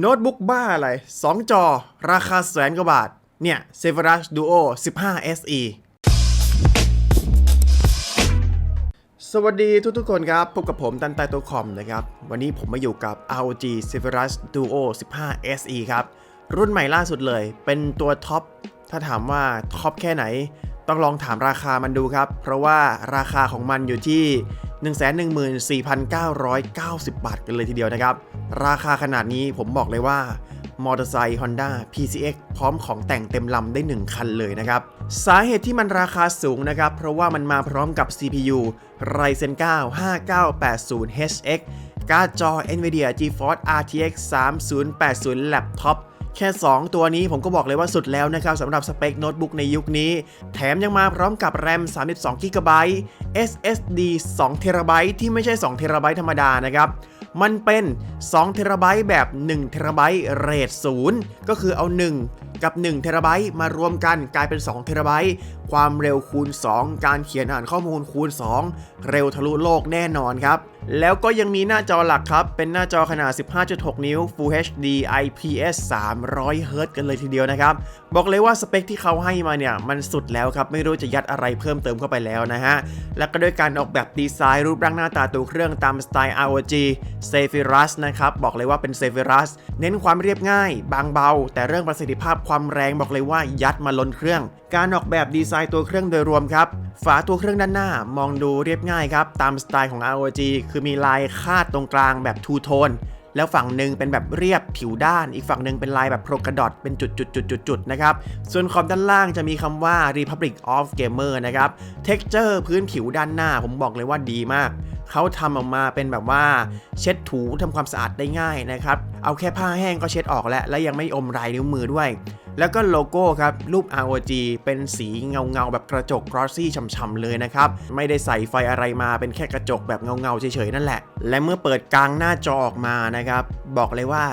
โน้ตบุ๊กบ้าอะไร 2 จอ ราคาแสนกว่าบาท เนี่ย Severus Duo 15 SE สวัสดีทุกๆคนครับ พบกับผมตันไตโตคอมนะครับ วันนี้ผมมาอยู่กับ ROG Severus Duo 15 SE ครับ รุ่นใหม่ล่าสุดเลย เป็นตัวท็อป ถ้าถามว่าท็อปแค่ไหน ต้องลองถามราคามันดูครับ เพราะว่าราคาของมันอยู่ที่ 114,990 บาทกันเลยทีเดียวนะครับ ราคาขนาดนี้ผมบอกเลยว่ามอเตอร์ไซค์ Honda PCX พร้อมของแต่งเต็มลำได้ 1 คันเลยนะครับ สาเหตุที่มันราคาสูงนะครับ เพราะว่ามันมาพร้อมกับ CPU Ryzen 9 5980HX การ์ดจอ Nvidia GeForce RTX 3080 Laptop แค่ 2 ตัวนี้ผมก็บอกเลยว่าสุดแล้วนะครับสำหรับสเปคโน้ตบุ๊กในยุคนี้ แถมยังมาพร้อมกับ RAM 32 GB SSD 2 TB ที่ไม่ใช่ 2 TB ธรรมดานะครับ มันเป็น2 t b แบบ1 t b เรท0ก็คือเอา 1 กับ1 t b มารวมกันกลายเป็น2 t b ความเร็วคูณ 2 การเขียนอ่านข้อมูลคูณ 2 เร็วทะลุโลกแน่นอนครับ แล้วก็ยังมีหน้าจอหลักครับ เป็นหน้าจอขนาด 15.6 นิ้ว Full HD IPS 300 Hz กันเลยทีเดียวนะครับ บอกเลยว่าสเปคที่เขาให้มาเนี่ย มันสุดแล้วครับ ไม่รู้จะยัดอะไรเพิ่มเติมเข้าไปแล้วนะฮะ แล้วก็ด้วยการออกแบบดีไซน์รูปร่างหน้าตาตัวเครื่องตามสไตล์ ROG Zephyrus นะครับ บอกเลยว่าเป็น Zephyrus เน้นความเรียบง่าย บางเบา แต่เรื่องประสิทธิภาพความแรงบอกเลยว่ายัดมาล้นเครื่อง การออกแบบดีไซน์ตัวเครื่องโดยรวมครับ ฝาตัวเครื่องด้านหน้ามองดูเรียบง่ายครับตามสไตล์ของ ROG คือมีลายคาดตรงกลางแบบทูโทนแล้วฝั่งหนึ่งเป็นแบบเรียบผิวด้าน อีกฝั่งหนึ่งเป็นลายแบบโพรกระดอทเป็นจุดๆๆๆๆนะครับ ส่วนขอบด้านล่างจะมีคำว่า Republic of Gamer นะครับ Texture พื้นผิวด้านหน้าผมบอกเลยว่าดีมาก เขาทำออกมาเป็นแบบว่าเช็ดถูทำความสะอาดได้ง่ายนะครับ เอาแค่ผ้าแห้งก็เช็ดออกแล้ว และยังไม่อมลายนิ้วมือด้วย แล้วก็โลโก้ครับ รูป ROG เป็นสีเงาเงาๆแบบกระจกกรอสซี่ช่ำๆเลยนะครับ ไม่ได้ใส่ไฟอะไรมาเป็นแค่กระจกแบบเงาเงาๆเฉยๆนั่นแหละ และเมื่อเปิดกลางหน้าจอออกมานะครับ บอกเลยว่า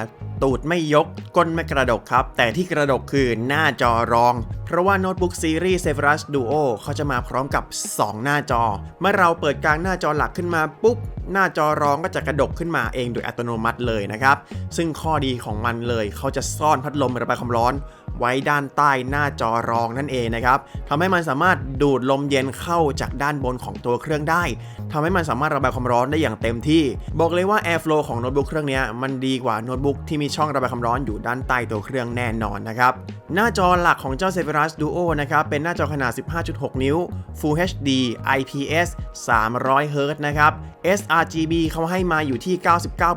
ตูดไม่ยก ก้นไม่กระดกครับ แต่ที่กระดกคือหน้าจอรอง เพราะว่าโน้ตบุ๊กซีรีส์ Zephyrus Duo เขาจะมาพร้อมกับ 2 หน้าจอ เมื่อเราเปิดกลางหน้าจอหลักขึ้นมาปุ๊บ หน้าจอรองก็จะกระดกขึ้นมาเองโดยอัตโนมัติเลยนะครับ ซึ่งข้อดีของมันเลยเขาจะซ่อนพัดลมระบายความร้อน ไว้ด้านใต้หน้าจอรองนั่นเองนะครับทำให้มันสามารถดูดลมเย็นเข้าจากด้านบนของตัวเครื่องได้ทำให้มันสามารถระบายความร้อนได้อย่างเต็มที่ บอกเลยว่า Airflow ของโน้ตบุ๊กเครื่องนี้มันดีกว่าโน้ตบุ๊กที่มีช่องระบายความร้อนอยู่ด้านใต้ตัวเครื่องแน่นอนนะครับหน้าจอหลักของเจ้า Zephyrus Duo นะครับเป็นหน้าจอขนาด 15.6 นิ้ว Full HD IPS 300 Hz นะครับ sRGB เขาให้มาอยู่ที่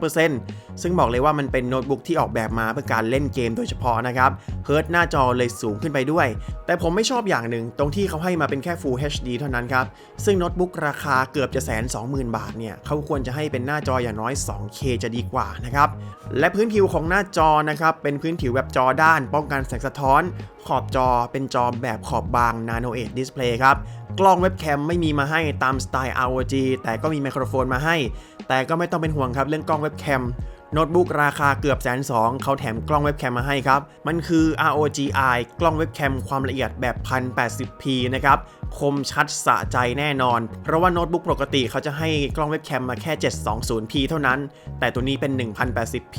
99% ซึ่งบอกเลยว่ามันเป็นโน้ตบุ๊กที่ออกแบบมาเพื่อการเล่นเกมโดยเฉพาะนะครับเฮิร์ตหน้าจอเลยสูงขึ้นไปด้วย แต่ผมไม่ชอบอย่างหนึ่งตรงที่เขาให้มาเป็นแค่ Full HD เท่านั้นครับ ซึ่งโน้ตบุ๊กราคาเกือบจะแสน20,000บาทเนี่ยเขาควรจะให้เป็นหน้าจออย่างน้อย 2K จะดีกว่านะครับ และพื้นผิวของหน้าจอนะครับ เป็นพื้นผิวแบบจอด้าน ป้องกันแสงสะท้อน ขอบจอเป็นจอแบบขอบบาง Nano Edge Display ครับกล้องเว็บแคมไม่มีมาให้ตามสไตล์ ROG แต่ก็มีไมโครโฟนมาให้ แต่ก็ไม่ต้องเป็นห่วงครับเรื่องกล้องเว็บแคม โน้ตบุ๊กราคาเกือบแสนสองเขาแถมกล้องเว็บแคมมาให้ครับ มันคือ ROGI กล้องเว็บแคมความละเอียดแบบ 1080p นะครับคมชัดสะใจแน่นอน เพราะว่าโน้ตบุ๊กปกติเขาจะให้กล้องเว็บแคมมาแค่ 720p เท่านั้น แต่ตัวนี้เป็น 1080p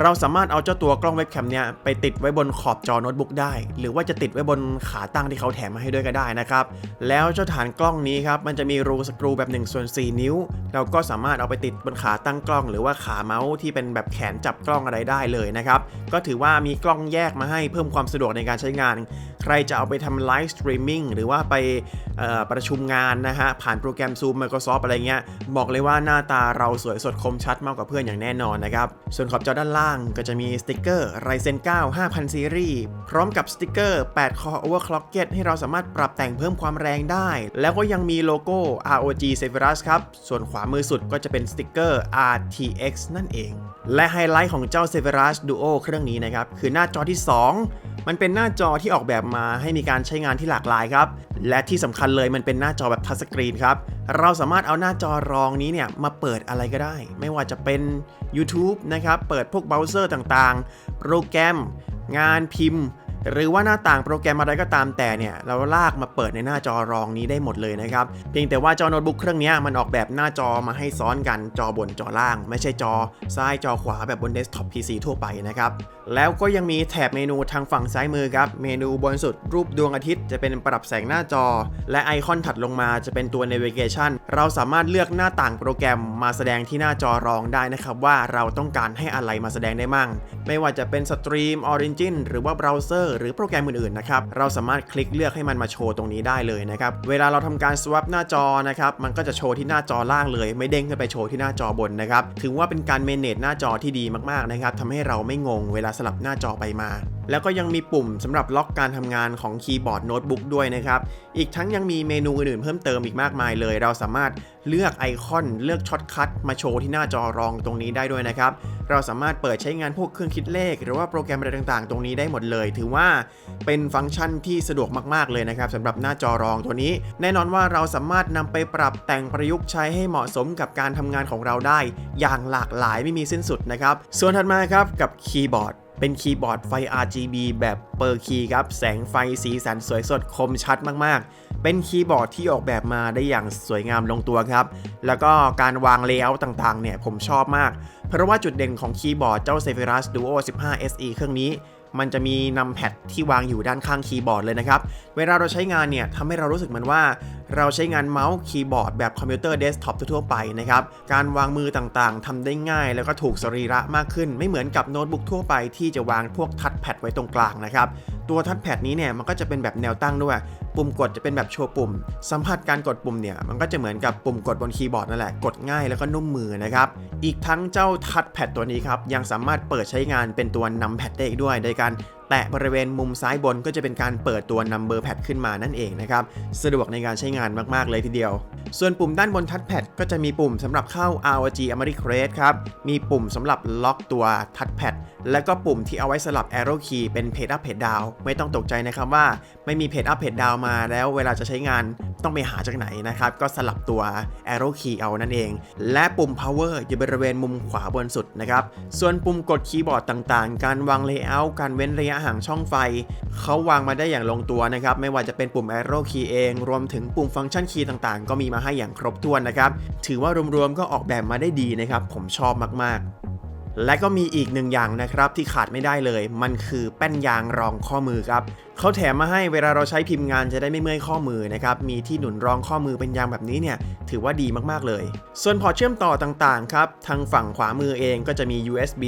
เราสามารถเอาเจ้าตัวกล้องเว็บแคมเนี่ยไปติดไว้บนขอบจอโน้ตบุ๊กได้ หรือว่าจะติดไว้บนขาตั้งที่เขาแถมมาให้ด้วยก็ได้นะครับ แล้วเจ้าฐานกล้องนี้ครับ มันจะมีรูสกรูแบบ1ส่วน4นิ้ว เราก็สามารถเอาไปติดบนขาตั้งกล้อง หรือว่าขาเมาส์ที่เป็นแบบแขนจับกล้องอะไรได้เลยนะครับ ก็ถือว่ามีกล้องแยกมาให้เพิ่มความสะดวกในการใช้งาน ใครจะเอาไปทำไลฟ์สตรีมมิ่งหรือว่าไปประชุมงานนะฮะ ผ่านโปรแกรม Zoom Microsoft อะไรเงี้ย บอกเลยว่าหน้าตาเราสวยสดคมชัดมากกว่าเพื่อนอย่างแน่นอนนะครับ ส่วนขอบจอด้านล่างก็จะมีสติกเกอร์ Ryzen 9 5000 ซีรีส์ พร้อมกับสติกเกอร์ 8 Core Overclocked ให้เราสามารถปรับแต่งเพิ่มความแรงได้ แล้วก็ยังมีโลโก้ ROG Zephyrus ครับ ส่วนขวามือสุดก็จะเป็นสติกเกอร์ RTX นั่นเอง และไฮไลท์ของเจ้า s e v e r u s Duo เครื่องนี้นะครับ คือหน้าจอที่ 2 มันเป็นหน้าจอที่ออกแบบมาให้มีการใช้งานที่หลากหลายครับ และที่สำคัญเลยมันเป็นหน้าจอแบบทัชสกรีนครับ เราสามารถเอาหน้าจอรองนี้เนี่ย มาเปิดอะไรก็ได้ ไม่ว่าจะเป็น YouTube นะครับ เปิดพวกเบราว์เซอร์ต่างๆ โปรแกรม งานพิมพ์ หรือว่าหน้าต่างโปรแกรมอะไรก็ตามแต่เนี่ยเราลากมาเปิดในหน้าจอรองนี้ได้หมดเลยนะครับเพียงแต่ว่าจอโน้ตบุ๊กเครื่องนี้มันออกแบบหน้าจอมาให้ซ้อนกันจอบนจอล่าง ไม่ใช่จอซ้ายจอขวาแบบบนเดสก์ท็อป PC ทั่วไปนะครับแล้วก็ยังมีแถบเมนูทางฝั่งซ้ายมือครับเมนูบนสุดรูปดวงอาทิตย์จะเป็นปรับแสงหน้าจอ และไอคอนถัดลงมาจะเป็นตัว navigation เราสามารถเลือกหน้าต่างโปรแกรมมาแสดงที่หน้าจอรองได้นะครับว่าเราต้องการให้อะไรมาแสดงได้มั่ง ไม่ว่าจะเป็นสตรีม Origin หรือว่าเบราว์เซอร์หรือโปรแกรมอื่นๆนะครับเราสามารถคลิกเลือกให้มันมาโชว์ตรงนี้ได้เลยนะครับเวลาเราทำการ swap หน้าจอนะครับมันก็จะโชว์ที่หน้าจอล่างเลย ไม่เด้งขึ้นไปโชว์ที่หน้าจอบนนะครับถือว่าเป็นการ manage หน้าจอที่ดีมากๆนะครับทำให้เราไม่งงเวลาสลับหน้าจอไปมา แล้วก็ยังมีปุ่มสำหรับล็อกการทำงานของคีย์บอร์ดโน้ตบุ๊กด้วยนะครับ อีกทั้งยังมีเมนูอื่นๆเพิ่มเติมอีกมากมายเลย เราสามารถเลือกไอคอนเลือกช็อตคัทมาโชว์ที่หน้าจอรองตรงนี้ได้ด้วยนะครับ เราสามารถเปิดใช้งานพวกเครื่องคิดเลข หรือว่าโปรแกรมอะไรต่างๆ ตรงนี้ได้หมดเลย ถือว่าเป็นฟังก์ชันที่สะดวกมากๆเลยนะครับสำหรับหน้าจอรองตัวนี้ แน่นอนว่าเราสามารถนำไปปรับแต่งประยุกต์ใช้ให้เหมาะสมกับการทำงานของเราได้ อย่างหลากหลายไม่มีสิ้นสุดนะครับ ส่วนถัดมาครับกับคีย์บอร์ด เป็นคีย์บอร์ดไฟ RGB แบบเปอร์คีย์ครับ แสงไฟสีสันสวยสดคมชัดมากๆ เป็นคีย์บอร์ดที่ออกแบบมาได้อย่างสวยงามลงตัวครับ แล้วก็การวางเลเยอร์ต่างๆ เนี่ยผมชอบมาก เพราะว่าจุดเด่นของคีย์บอร์ดเจ้า Zephyrus Duo 15 SE เครื่องนี้มันจะมีนำแพดที่วางอยู่ด้านข้างคีย์บอร์ดเลยนะครับ เวลาเราใช้งานเนี่ยทำให้เรารู้สึกเหมือนว่า เราใช้งานเมาส์คีย์บอร์ดแบบคอมพิวเตอร์เดสก์ท็อปทั่วไปนะครับ การวางมือต่างๆทำได้ง่ายแล้วก็ถูกสรีระมากขึ้น ไม่เหมือนกับโน้ตบุ๊กทั่วไปที่จะวางพวกทัชแพดไว้ตรงกลางนะครับ ตัวทัชแพดนี้เนี่ยมันก็จะเป็นแบบแนวตั้งด้วย ปุ่มกดจะเป็นแบบโชว์ปุ่ม สัมผัสการกดปุ่มเนี่ยมันก็จะเหมือนกับปุ่มกดบนคีย์บอร์ดนั่นแหละ กดง่ายแล้วก็นุ่มมือนะครับ อีกทั้งเจ้าทัชแพดตัวนี้ครับยังสามารถเปิดใช้งานเป็นตัวนำแพดได้อีกด้วย โดยการ ตะบริเวณมุมซ้ายบนก็จะเป็นการเปิดตัว number pad ขึ้นมานั่นเองนะครับ สะดวกในการใช้งานมากๆเลยทีเดียว ส่วนปุ่มด้านบนทัชแพดก็จะมีปุ่มสำหรับเข้า ROG Armoury Crest ครับ มีปุ่มสำหรับล็อกตัวทัชแพดและก็ปุ่มที่เอาไว้สลับ arrow key เป็น page up page down ไม่ต้องตกใจนะครับว่าไม่มี page up page down มาแล้วเวลาจะใช้งานต้องไปหาจากไหนนะครับ ก็สลับตัว arrow key เอานั่นเอง และปุ่ม power อยู่บริเวณมุมขวาบนสุดนะครับ ส่วนปุ่มกดคีย์บอร์ดต่างๆ การวาง layout การเว้นระยะห่างช่องไฟ เขาวางมาได้อย่างลงตัวนะครับ ไม่ว่าจะเป็นปุ่ม arrow key เอง รวมถึงปุ่มฟังก์ชันคีย์ต่างๆ ก็มีมาให้อย่างครบถ้วนนะครับ ถือว่ารวมๆก็ออกแบบมาได้ดีนะครับ ผมชอบมากๆและก็มีอีกหนึ่งอย่างนะครับที่ขาดไม่ได้เลย มันคือแป้นยางรองข้อมือครับ เขาแถมมาให้เวลาเราใช้พิมพ์งานจะได้ไม่เมื่อยข้อมือนะครับ มีที่หนุนรองข้อมือเป็นยางแบบนี้เนี่ยถือว่าดีมากๆเลย ส่วนพอร์ตเชื่อมต่อต่างๆครับ ทางฝั่งขวามือเองก็จะมี USB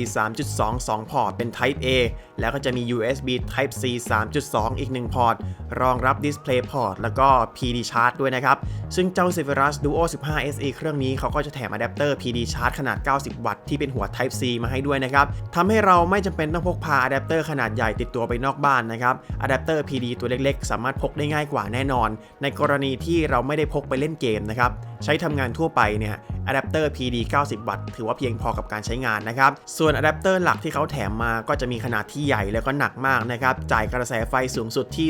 3.2 2 พอร์ตเป็น Type A แล้วก็จะมี USB Type C 3.2 อีก 1 พอร์ต รองรับ Display Port แล้วก็ PD Charge ด้วยนะครับ ซึ่งเจ้า Zephyrus Duo 15 SE เครื่องนี้เขาก็จะแถมอะแดปเตอร์ PD Charge ขนาด 90 วัตต์ที่เป็นหัว Type C มาให้ด้วยนะครับทำให้เราไม่จำเป็นต้องพกพาอะแดปเตอร์ขนาดใหญ่ติดตัวไปนอกบ้านนะครับอะแดปเตอร์ PD ตัวเล็กๆ สามารถพกได้ง่ายกว่าแน่นอน ในกรณีที่เราไม่ได้พกไปเล่นเกมนะครับ ใช้ทำงานทั่วไปเนี่ยอะแดปเตอร์ PD 90 วัตต์ถือว่าเพียงพอกับการใช้งานนะครับ ส่วนอะแดปเตอร์หลักที่เขาแถมมาก็จะมีขนาดที่ใหญ่แล้วก็หนักมากนะครับ จ่ายกระแสไฟสูงสุดที่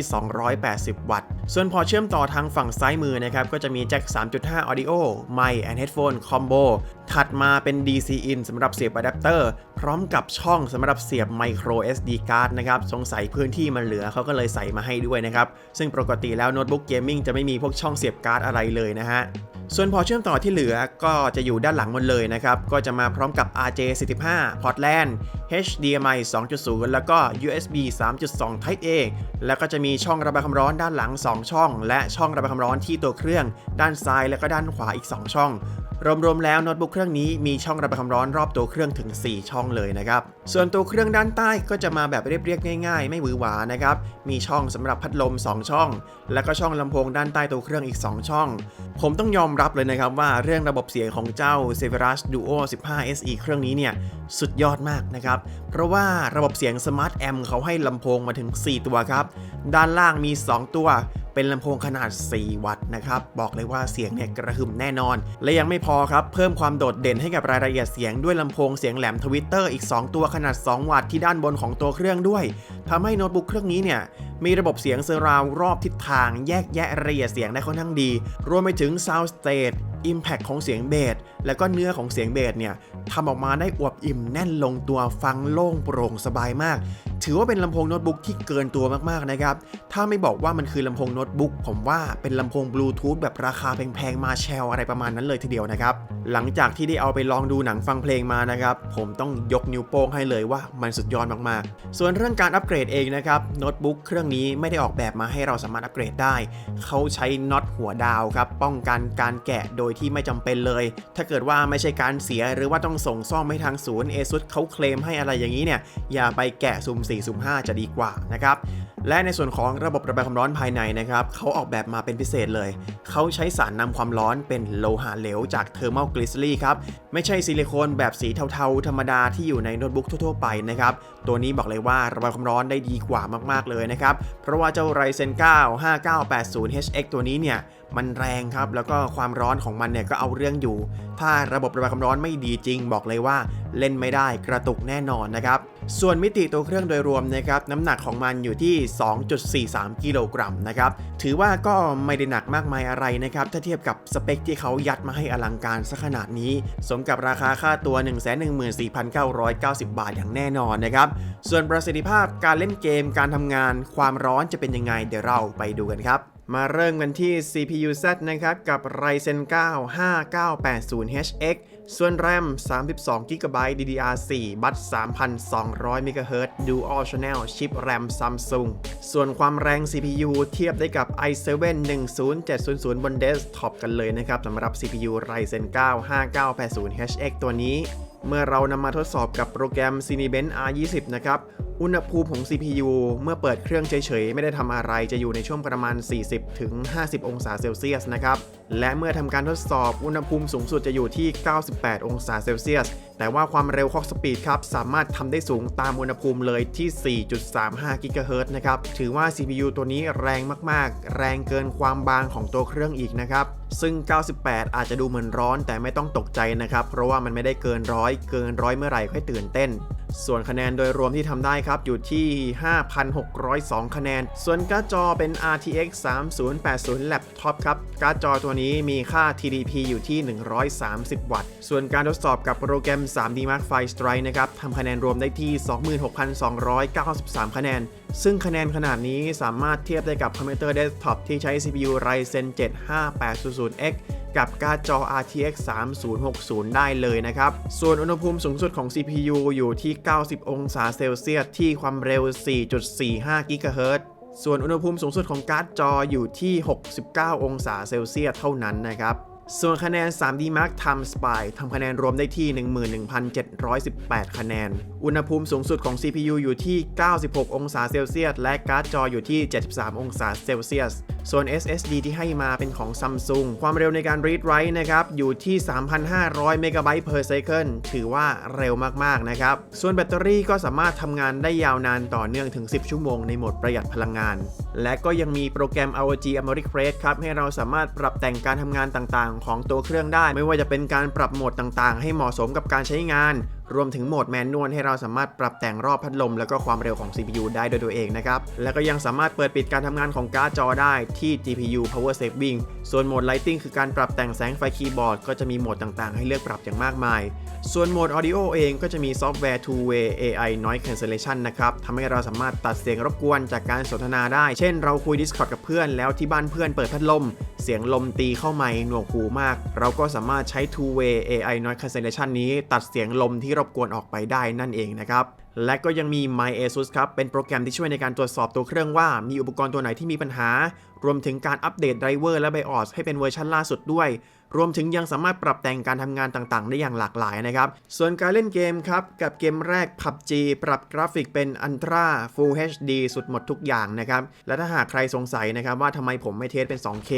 280 วัตต์ ส่วนพอเชื่อมต่อทางฝั่งซ้ายมือนะครับ ก็จะมีแจ็ค 3.5 Audio Mic and Headphone Combo ถัดมาเป็น DC in สำหรับเสียบอะแดปเตอร์พร้อมกับช่องสำหรับเสียบ Micro SD card นะครับ สงสัยพื้นที่มันเหลือเขาก็เลยใส่มาให้ด้วยนะครับ ซึ่งปกติแล้วโน้ตบุ๊กเกมมิ่งจะไม่มีพวกช่องเสียบการ์ดอะไรเลยนะฮะส่วนพอเชื่อมต่อที่เหลือก็จะอยู่ด้านหลังหมดเลยนะครับ ก็จะมาพร้อมกับ RJ45 พอร์ต LAN HDMI 2.0 แล้วก็ USB 3.2 Type A แล้วก็จะมีช่องระบายความร้อนด้านหลัง 2 ช่อง และช่องระบายความร้อนที่ตัวเครื่อง ด้านซ้ายและก็ด้านขวาอีก 2 ช่อง รวมๆแล้วโน้ตบุ๊กเครื่องนี้มีช่องระบายความร้อนรอบตัวเครื่องถึง 4 ช่องเลยนะครับ ส่วนตัวเครื่องด้านใต้ก็จะมาแบบเรียบๆง่าย ๆ ไม่หวือหวานะครับ มีช่องสำหรับพัดลม 2 ช่อง แล้วก็ช่องลำโพงด้านใต้ตัวเครื่องอีก 2 ช่อง ผมต้องยอมรับเลยนะครับว่าเรื่องระบบเสียงของเจ้า Zephyrus Duo 15 SE เครื่องนี้เนี่ยสุดยอดมากนะครับ เพราะว่าระบบเสียง Smart Amp เขาให้ลำโพงมาถึง 4 ตัวครับ ด้านล่างมี 2 ตัวเป็นลำโพงขนาด 4 วัตต์นะครับ บอกเลยว่าเสียงเนี่ยกระหึ่มแน่นอน และยังไม่พอครับ เพิ่มความโดดเด่นให้กับรายละเอียดเสียงด้วยลำโพงเสียงแหลมทวิตเตอร์อีก 2 ตัวขนาด 2 วัตต์ที่ด้านบนของตัวเครื่องด้วยทำให้โน้ตบุ๊กเครื่องนี้เนี่ยมีระบบเสียงเซอร์ราวรอบทิศทางแยกแยะรายละเอียดเสียงได้ค่อนข้างดี รวมไปถึง Sound Stage Impact ของเสียงเบสแล้วก็เนื้อของเสียงเบสเนี่ยทำออกมาได้อวบอิ่มแน่นลงตัวฟังโล่งโปร่งสบายมาก ถือว่าเป็นลำโพงโน้ตบุ๊กที่เกินตัวมากๆนะครับ ถ้าไม่บอกว่ามันคือลำโพงโน้ตบุ๊กผมว่าเป็นลำโพงบลูทูธแบบราคาแพงๆมาแชลอะไรประมาณนั้นเลยทีเดียวนะครับ หลังจากที่ได้เอาไปลองดูหนังฟังเพลงมานะครับ ผมต้องยกนิ้วโป้งให้เลยว่ามันสุดยอดมากๆ ส่วนเรื่องการอัปเกรดเองนะครับโน้ตบุ๊กเครื่องนี้ไม่ได้ออกแบบมาให้เราสามารถอัปเกรดได้ เขาใช้น็อตหัวดาวครับป้องกันการแกะโดยที่ไม่จำเป็นเลย ถ้าเกิดว่าไม่ใช่การเสียหรือว่าต้องส่งซ่อมให้ทางศูนย์ ASUS เขาเคลมให้อะไรอย่างนี้เนี่ยอย่าไปแกะซุ่ม4ซุ่ม5 จะดีกว่านะครับและในส่วนของระบบระบายความร้อนภายในนะครับเขาออกแบบมาเป็นพิเศษเลย เขาใช้สารนำความร้อนเป็นโลหะเหลวจากเทอร์ม l ลกลิสลีครับไม่ใช่ซิลิโคนแบบสีเทาๆ ธรรมดาที่อยู่ในโน้ตบุ๊กทั่วๆไปนะครับตัวนี้บอกเลยว่าระบายความร้อนได้ดีกว่ามากๆเลยนะครับเพราะว่าเจ้า Ryzen 9 5980HX ตัวนี้เนี่ยมันแรงครับ แล้วก็ความร้อนของมันเนี่ยก็เอาเรื่องอยู่ ถ้าระบบระบายความร้อนไม่ดีจริง บอกเลยว่าเล่นไม่ได้กระตุกแน่นอนนะครับ ส่วนมิติตัวเครื่องโดยรวมนะครับน้ำหนักของมันอยู่ที่ 2.43 กิโลกรัมนะครับ ถือว่าก็ไม่ได้หนักมากมายอะไรนะครับ ถ้าเทียบกับสเปคที่เขายัดมาให้อลังการสักขนาดนี้ สมกับราคาค่าตัว 114,990 บาทอย่างแน่นอนนะครับ ส่วนประสิทธิภาพการเล่นเกมการทำงานความร้อนจะเป็นยังไงเดี๋ยวเราไปดูกันครับ มาเริ่มกันที่ CPU Z นะครับ กับ Ryzen 9 5980HX ส่วน RAM 32 GB DDR4 บัต3,200 MHz Dual Channel ชิป RAM Samsung ส่วนความแรง CPU เทียบได้กับ i7 10700 บน Desktop กันเลยนะครับสำหรับ CPU Ryzen 9 5980HX ตัวนี้ เมื่อเรานำมาทดสอบกับโปรแกรม Cinebench R20 นะครับ อุณหภูมิของ CPU เมื่อเปิดเครื่องเฉยๆ ไม่ได้ทำอะไรจะอยู่ในช่วงประมาณ 40 ถึง 50 องศาเซลเซียสนะครับ และเมื่อทำการทดสอบอุณหภูมิสูงสุดจะอยู่ที่ 98 องศาเซลเซียส แต่ว่าความเร็วคล็อกสปีดครับ สามารถทำได้สูงตามอุณหภูมิเลยที่ 4.35 กิกะเฮิรตซ์นะครับ ถือว่า CPU ตัวนี้แรงมากๆ แรงเกินความบางของตัวเครื่องอีกนะครับ ซึ่ง 98 อาจจะดูเหมือนร้อนแต่ไม่ต้องตกใจนะครับ เพราะว่ามันไม่ได้เกินร้อยเกินร้อยเมื่อไหร่ค่อยตื่นเต้น ส่วนคะแนนโดยรวมที่ทำได้ครับอยู่ที่ 5,602 คะแนน ส่วนการ์ดจอเป็น RTX 3080 Laptop ครับการ์ดจอตัวนี้มีค่า TDP อยู่ที่ 130 วัตต์ ส่วนการทดสอบกับโปรแกรม 3D Mark V Strike นะครับทำคะแนนรวมได้ที่ 26,293 คะแนนซึ่งคะแนนขนาดนี้สามารถเทียบได้กับคอมพิวเตอร์เดสก์ท็อปที่ใช้ CPU Ryzen 7 5800X กับการ์ดจอ RTX 3060 ได้เลยนะครับ ส่วนอุณหภูมิสูงสุดของ CPU อยู่ที่ 90 องศาเซลเซียส ที่ความเร็ว 4.45กิกะเฮิรตซ์ส่วนอุณหภูมิสูงสุดของการ์ดจออยู่ที่ 69 องศาเซลเซียสเท่านั้นนะครับ ส่วนคะแนน 3D Mark Time Spy ทำคะแนนรวมได้ที่ 11,718 คะแนน อุณหภูมิสูงสุดของ CPU อยู่ที่ 96 องศาเซลเซียส และการ์ดจออยู่ที่ 73 องศาเซลเซียส ส่วน SSD ที่ให้มาเป็นของ Samsung ความเร็วในการ read write นะครับ อยู่ที่ 3,500 MB per second ถือว่าเร็วมาก ๆ นะครับ ส่วนแบตเตอรี่ก็สามารถทำงานได้ยาวนานต่อเนื่องถึง 10 ชั่วโมงในโหมดประหยัดพลังงาน และก็ยังมีโปรแกรม ROG Americ Press ครับ ให้เราสามารถปรับแต่งการทำงานต่างๆ ของตัวเครื่องได้ ไม่ว่าจะเป็นการปรับโหมดต่างๆ ให้เหมาะสมกับการใช้งาน รวมถึงโหมดแมนนวลให้เราสามารถปรับแต่งรอบพัดลม แล้วก็ความเร็วของ CPU ได้โดยตัวเองนะครับ แล้วก็ยังสามารถเปิดปิดการทำงานของการ์ดจอได้ที่ GPU Power Saving ส่วนโหมด Lighting คือการปรับแต่งแสงไฟคีย์บอร์ดก็จะมีโหมดต่างๆ ให้เลือกปรับอย่างมากมาย ส่วนโหมด Audio เองก็จะมีซอฟต์แวร์ Two Way AI Noise Cancellation นะครับทำให้เราสามารถตัดเสียงรบกวนจากการสนทนาได้ เช่น เราคุย Discord กับเพื่อน แล้วที่บ้านเพื่อนเปิดพัดลม เสียงลมตีเข้าไมค์หนวกหูมาก เราก็สามารถใช้ Two Way AI Noise Cancellation นี้ ตัดเสียงลมที่รบกวนออกไปได้นั่นเองนะครับและก็ยังมี My ASUS ครับ เป็นโปรแกรมที่ช่วยในการตรวจสอบตัวเครื่องว่ามีอุปกรณ์ตัวไหนที่มีปัญหา รวมถึงการอัปเดตไดรเวอร์และ BIOS ให้เป็นเวอร์ชันล่าสุดด้วย รวมถึงยังสามารถปรับแต่งการทำงานต่างๆ ได้อย่างหลากหลายนะครับ ส่วนการเล่นเกมครับ กับเกมแรก PUBG ปรับกราฟิกเป็น Ultra Full HD สุดหมดทุกอย่างนะครับ และถ้าหากใครสงสัยนะครับว่าทำไมผมไม่เทสเป็น 2K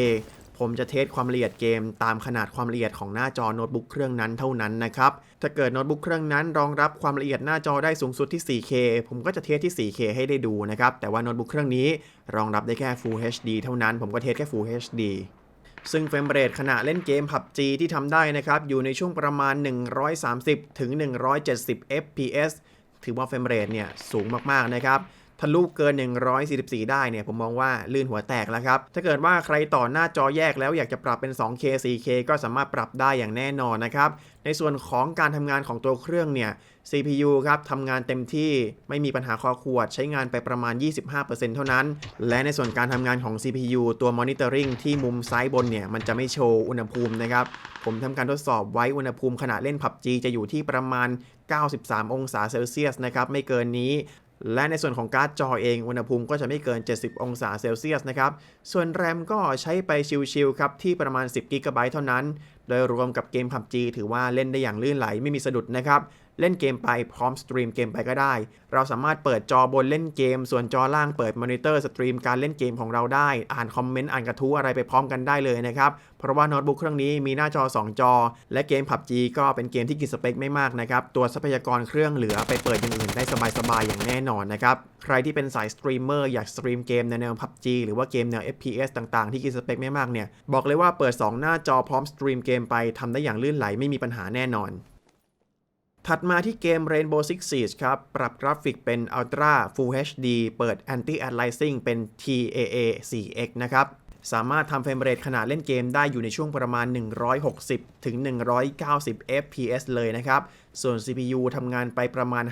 ผมจะเทสความละเอียดเกมตามขนาดความละเอียดของหน้าจอโน้ตบุ๊กเครื่องนั้นเท่านั้นนะครับ ถ้าเกิดโน้ตบุ๊กเครื่องนั้นรองรับความละเอียดหน้าจอได้สูงสุดที่ 4K ผมก็จะเทสที่ 4K ให้ได้ดูนะครับ แต่ว่าโน้ตบุ๊กเครื่องนี้รองรับได้แค่ Full HD เท่านั้น ผมก็เทสแค่ Full HD ซึ่งเฟรมเรทขณะเล่นเกม PUBG ที่ทำได้นะครับ อยู่ในช่วงประมาณ 130 ถึง 170 fps ถือว่าเฟรมเรทเนี่ยสูงมากๆนะครับ ทะลุเกิน 144 ได้เนี่ยผมมองว่าลื่นหัวแตกแล้วครับ ถ้าเกิดว่าใครต่อหน้าจอแยกแล้วอยากจะปรับเป็น 2K 4K ก็สามารถปรับได้อย่างแน่นอนนะครับ ในส่วนของการทำงานของตัวเครื่องเนี่ย CPU ครับทำงานเต็มที่ไม่มีปัญหาคอขวด ใช้งานไปประมาณ 25%เท่านั้น และในส่วนการทำงานของ CPU ตัว Monitoring ที่มุมซ้ายบนเนี่ย มันจะไม่โชว์อุณหภูมินะครับ ผมทำการทดสอบไว้อุณหภูมิขณะเล่น PUBG จะอยู่ที่ประมาณ 93 องศาเซลเซียสนะครับ ไม่เกินนี้ และในส่วนของการ์ดจอเองอุณหภูมิก็จะไม่เกิน 70 องศาเซลเซียสนะครับ ส่วนแรมก็ใช้ไปชิลๆครับ ที่ประมาณ 10 g b เท่านั้น โดยรวมกับเกม PUBG ถือว่าเล่นได้อย่างลื่นไหลไม่มีสะดุดนะครับ เล่นเกมไปพร้อมสตรีมเกมไปก็ได้ เราสามารถเปิดจอบนเล่นเกม ส่วนจอล่างเปิดมอนิเตอร์สตรีมการเล่นเกมของเราได้ อ่านคอมเมนต์อ่านกระทู้อะไรไปพร้อมกันได้เลยนะครับ เพราะว่าโน้ตบุ๊กเครื่องนี้มีหน้าจอ 2 จอ และเกม PUBG ก็เป็นเกมที่กินสเปคไม่มากนะครับ ตัวทรัพยากรเครื่องเหลือไปเปิดอย่างอื่นได้สบายๆอย่างแน่นอนนะครับ ใครที่เป็นสายสตรีมเมอร์อยากสตรีมเกมในแนว PUBG หรือว่าเกมแนว FPS ต่างๆ ที่กินสเปคไม่มากเนี่ย บอกเลยว่าเปิด 2 หน้าจอพร้อมสตรีมเกมไปทำได้อย่างลื่นไหลไม่มีปัญหาแน่นอน ถัดมาที่เกม Rainbow Six Siege ครับ ปรับกราฟิกเป็น Ultra Full HD เปิด Anti Aliasing เป็น TAA 4X นะครับ สามารถทำเฟรมเรทขนาดเล่นเกมได้อยู่ในช่วงประมาณ 160 ถึง 190 FPS เลยนะครับ ส่วน CPU ทำงานไปประมาณ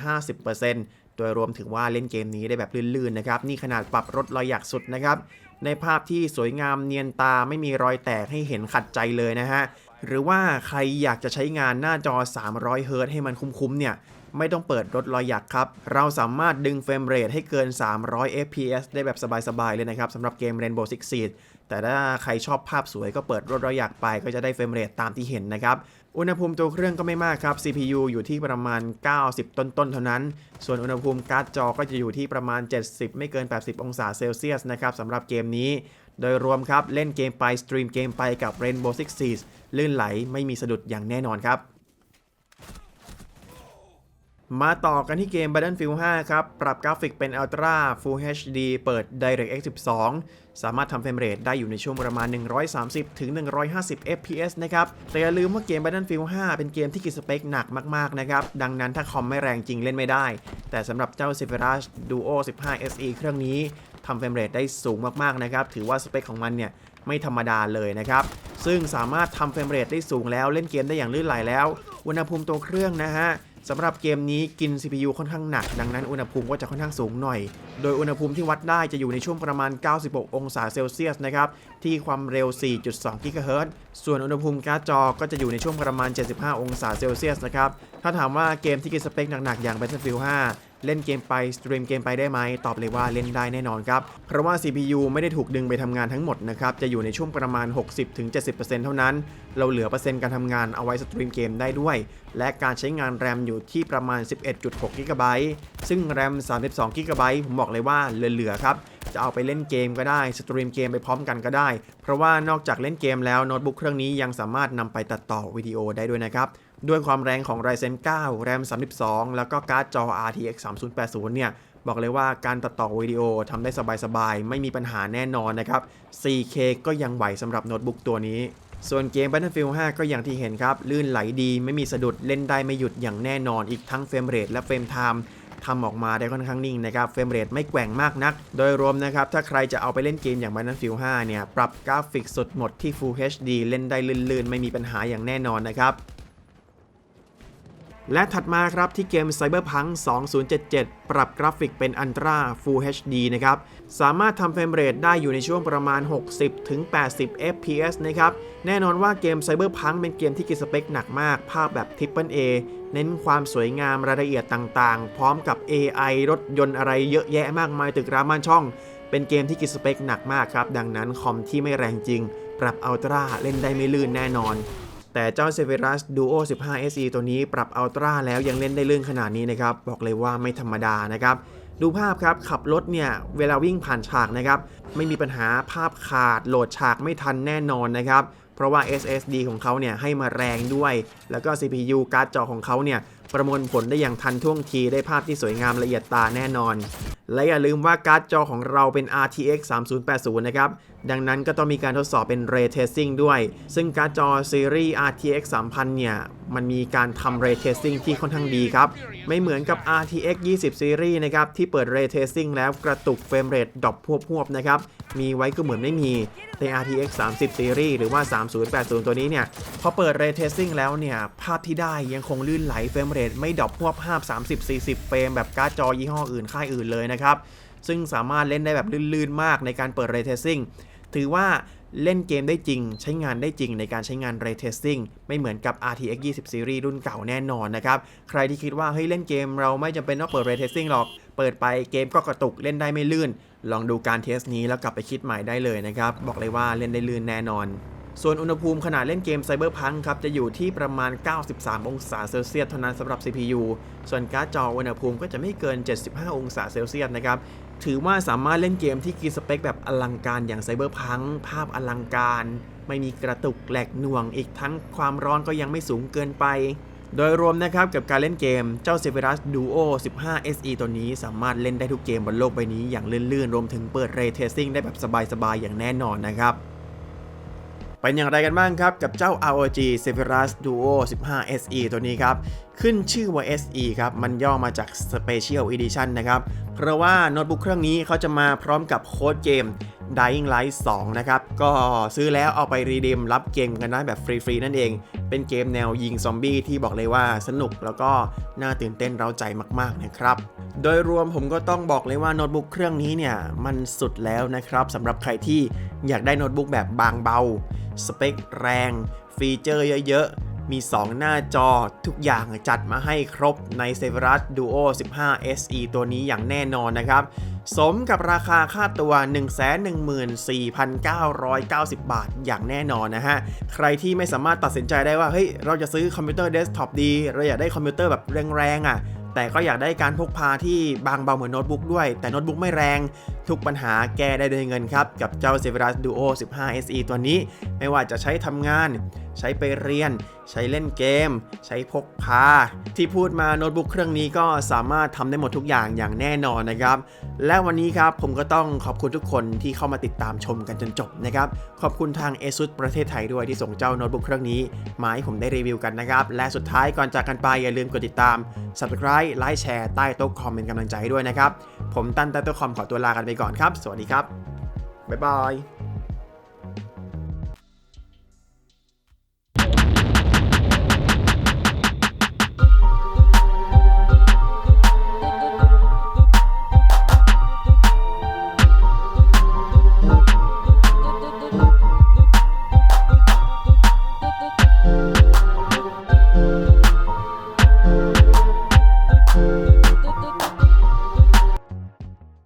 50%โดยรวมถึงว่าเล่นเกมนี้ได้แบบลื่นๆนะครับ นี่ขนาดปรับลดรอยหยักสุดนะครับ ในภาพที่สวยงามเนียนตาไม่มีรอยแตกให้เห็นขัดใจเลยนะฮะ หรือว่าใครอยากจะใช้งานหน้าจอ 300เฮิรต์ให้มันคุ้มๆเนี่ย ไม่ต้องเปิดลดรอยหยักครับ เราสามารถดึงเฟรมเรทให้เกิน 300 fps ได้แบบสบาย ๆ เลยนะครับสำหรับเกม Rainbow Six Siege แต่ถ้าใครชอบภาพสวยก็เปิดลดรอยหยักไปก็จะได้เฟรมเรทตามที่เห็นนะครับ อุณหภูมิตัวเครื่องก็ไม่มากครับ CPU อยู่ที่ประมาณ 90 ต้นๆ เท่านั้น ส่วนอุณหภูมิการ์ดจอก็จะอยู่ที่ประมาณ 70 ไม่เกิน 80 องศาเซลเซียสนะครับสำหรับเกมนี้ โดยรวมครับเล่นเกมไปสตรีมเกมไปกับ Rainbow Six Siege ลื่นไหลไม่มีสะดุดอย่างแน่นอนครับ มาต่อกันที่เกม Battlefield 5 ครับ ปรับกราฟิกเป็น Ultra Full HD เปิด DirectX 12 สามารถทำเฟรมเรทได้อยู่ในช่วงประมาณ 130 ถึง 150 FPS นะครับ แต่อย่าลืมว่าเกม Battlefield 5 เป็นเกมที่กินสเปคหนักมากๆ นะครับ ดังนั้นถ้าคอมไม่แรงจริงเล่นไม่ได้ แต่สำหรับเจ้า Zephyrus Duo 15 SE เครื่องนี้ทำเฟรมเรทได้สูงมากๆ นะครับ ถือว่าสเปคของมันเนี่ย ไม่ธรรมดาเลยนะครับ ซึ่งสามารถทำเฟรมเรทได้สูงแล้วเล่นเกมได้อย่างลื่นไหลแล้วอุณหภูมิตัวเครื่องนะฮะสำหรับเกมนี้กิน CPU ค่อนข้างหนัก ดังนั้นอุณหภูมิก็จะค่อนข้างสูงหน่อย โดยอุณหภูมิที่วัดได้จะอยู่ในช่วงประมาณ 96 องศาเซลเซียสนะครับ ที่ความเร็ว 4.2 กิกะเฮิรตซ์ ส่วนอุณหภูมิการ์ดจอก็จะอยู่ในช่วงประมาณ 75 องศาเซลเซียสนะครับ ถ้าถามว่าเกมที่กินสเปคหนักๆ อย่าง Battlefield 5เล่นเกมไปสตรีมเกมไปได้ไหมตอบเลยว่าเล่นได้แน่นอนครับ เพราะว่า CPU ไม่ได้ถูกดึงไปทำงานทั้งหมดนะครับ จะอยู่ในช่วงประมาณ 60-70%เท่านั้น เราเหลือเปอร์เซ็นต์การทำงานเอาไว้สตรีมเกมได้ด้วย และการใช้งานแรมอยู่ที่ประมาณ 11.6 g b ซึ่งแรม 32 g b ผมบอกเลยว่าเหลือๆครับจะเอาไปเล่นเกมก็ได้สตรีมเกมไปพร้อมกันก็ได้ เพราะว่านอกจากเล่นเกมแล้วโน้ตบุ๊กเครื่องนี้ยังสามารถนำไปตัดต่อวิดีโอได้ด้วยนะครับ ด้วยความแรงของ Ryzen 9แรม32 แล้วก็การ์ดจอ RTX 3080 เนี่ย บอกเลยว่าการตัดต่อวิดีโอทำได้สบายๆ ไม่มีปัญหาแน่นอนนะครับ 4K ก็ยังไหวสำหรับโน้ตบุ๊กตัวนี้ ส่วนเกม Battlefield 5 ก็อย่างที่เห็นครับ ลื่นไหลดีไม่มีสะดุดเล่นได้ไม่หยุดอย่างแน่นอนอีกทั้งเฟรมเรทและเฟรมไทม์ทำออกมาได้ค่อนข้างนิ่งนะครับ เฟรมเรทไม่แกว่งมากนัก โดยรวมนะครับ ถ้าใครจะเอาไปเล่นเกมอย่าง Battlefield 5 เนี่ย ปรับกราฟิกสุดหมดที่ Full HD เล่นได้ลื่นๆ ไม่มีปัญหาอย่างแน่นอนนะครับ และถัดมาครับที่เกม Cyberpunk 2077 ปรับกราฟิกเป็น Ultra Full HD นะครับ สามารถทำเฟรมเรทได้อยู่ในช่วงประมาณ 60-80 fps นะครับ แน่นอนว่าเกม Cyberpunk เป็นเกมที่กินสเปคหนักมาก ภาพแบบ Triple A เน้นความสวยงามรายละเอียดต่างๆ พร้อมกับ AI รถยนต์อะไรเยอะแยะมากมายตึกรามบ้านช่อง เป็นเกมที่กินสเปคหนักมากครับ ดังนั้นคอมที่ไม่แรงจริง ปรับ Ultra เล่นได้ไม่ลื่นแน่นอน แต่เจ้า Severus Duo 15 SE ตัวนี้ปรับ Ultra แล้วยังเล่นได้ลื่นขนาดนี้นะครับ บอกเลยว่าไม่ธรรมดานะครับ ดูภาพครับ ขับรถเนี่ย เวลาวิ่งผ่านฉากนะครับ ไม่มีปัญหาภาพขาดโหลดฉากไม่ทันแน่นอนนะครับ เพราะว่า SSD ของเขาเนี่ยให้มาแรงด้วย แล้วก็ CPU การ์ดจอของเขาเนี่ยประมวลผลได้อย่างทันท่วงทีได้ภาพที่สวยงามละเอียดตาแน่นอน และอย่าลืมว่าการ์ดจอของเราเป็น RTX 3080 นะครับ ดังนั้นก็ต้องมีการทดสอบเป็น Ray Tracing ด้วย ซึ่งการ์ดจอซีรีส์ RTX 3000 เนี่ย มันมีการทำ Ray Tracing ที่ค่อนข้างดีครับ ไม่เหมือนกับ RTX 20ซีรีส์นะครับ ที่เปิด Ray Tracing แล้วกระตุกเฟรมเรทดรอปพวบๆ นะครับ มีไว้ก็เหมือนไม่มี ใน RTX 30ซีรีส์หรือว่า 3080 ตัวนี้เนี่ย พอเปิด Ray Tracing แล้วเนี่ย ภาพที่ได้ยังคงลื่นไหลเฟรมเรทไม่ดรอปพวบภาพ30-40 เฟรมแบบการ์ดจอยี่ห้ออื่นค่ายอื่นเลยนะครับ ซึ่งสามารถเล่นได้แบบลื่นๆมากในการเปิด Ray Tracing ถือว่าเล่นเกมได้จริง ใช้งานได้จริงในการใช้งาน Ray Tracing ไม่เหมือนกับ RTX 20 Series รุ่นเก่าแน่นอนนะครับ ใครที่คิดว่าเฮ้ยเล่นเกมเราไม่จำเป็นต้องเปิด Ray Tracing หรอก เปิดไปเกมก็กระตุกเล่นได้ไม่ลื่น ลองดูการเทสนี้แล้วกลับไปคิดใหม่ได้เลยนะครับ บอกเลยว่าเล่นได้ลื่นแน่นอน ส่วนอุณหภูมิขณะเล่นเกม Cyberpunk ครับจะอยู่ที่ประมาณ 93 องศาเซลเซียสเท่านั้นสำหรับ CPU ส่วนการ์ดจออุณหภูมิก็จะไม่เกิน 75 องศาเซลเซียสนะครับ ถือว่าสามารถเล่นเกมที่กีสเปคแบบอลังการอย่าง Cyberpunk ภาพอลังการ ไม่มีกระตุกแหลกหน่วงอีกทั้งความร้อนก็ยังไม่สูงเกินไปโดยรวมนะครับกับการเล่นเกมเจ้า Severus Duo 15 SE ตัวนี้สามารถเล่นได้ทุกเกมบนโลกใบนี้อย่างลื่นๆ รวมถึงเปิด Ray Tracing ได้แบบสบายๆ อย่างแน่นอนนะครับ เป็นอย่างไรกันบ้างครับ กับเจ้า ROG Zephyrus Duo 15 SE ตัวนี้ครับ ขึ้นชื่อว่า SE ครับ มันย่อมาจาก Special Edition นะครับ เพราะว่าโน้ตบุ๊กเครื่องนี้เขาจะมาพร้อมกับโค้ดเกม Dying Light 2 นะครับ ก็ซื้อแล้วเอาไปรีดีมรับเกมกันได้แบบฟรี ๆ นั่นเอง เป็นเกมแนวยิงซอมบี้ที่บอกเลยว่าสนุกแล้วก็น่าตื่นเต้นเร้าใจมาก ๆ นะครับ โดยรวมผมก็ต้องบอกเลยว่าโน้ตบุ๊กเครื่องนี้เนี่ย มันสุดแล้วนะครับสำหรับใครที่อยากได้โน้ตบุ๊กแบบบางเบา สเปคแรง ฟีเจอร์เยอะๆ มี 2 หน้าจอทุกอย่างจัดมาให้ครบใน Severus Duo 15 SE ตัวนี้อย่างแน่นอนนะครับ สมกับราคาค่าตัว 114,990 บาทอย่างแน่นอนนะฮะ ใครที่ไม่สามารถตัดสินใจได้ว่า เฮ้ย เราจะซื้อคอมพิวเตอร์เดสก์ท็อปดี เราอยากได้คอมพิวเตอร์แบบแรงๆอะแต่ก็อยากได้การพกพาที่บางเบาเหมือนโน้ตบุ๊กด้วย แต่โน้ตบุ๊กไม่แรง ทุกปัญหาแก้ได้ด้วยเงินครับ กับเจ้า Severus Duo 15 SE ตัวนี้ ไม่ว่าจะใช้ทำงาน ใช้ไปเรียน ใช้เล่นเกม ใช้พกพา ที่พูดมาโน้ตบุ๊กเครื่องนี้ก็สามารถทำได้หมดทุกอย่างอย่างแน่นอนนะครับ และวันนี้ครับผมก็ต้องขอบคุณทุกคนที่เข้ามาติดตามชมกันจนจบนะครับ ขอบคุณทาง ASUS ประเทศไทยด้วยที่ส่งเจ้าโน้ตบุ๊กเครื่องนี้มาให้ผมได้รีวิวกันนะครับ และสุดท้ายก่อนจากกันไปอย่าลืมกดติดตาม Subscribe ไลค์แชร์ใต้โต๊ะคอมเป็นกำลังใจด้วยนะครับผมตั้นใต้โต๊ะคอมขอตัวลากันไปก่อนครับ สวัสดีครับ บ๊ายบาย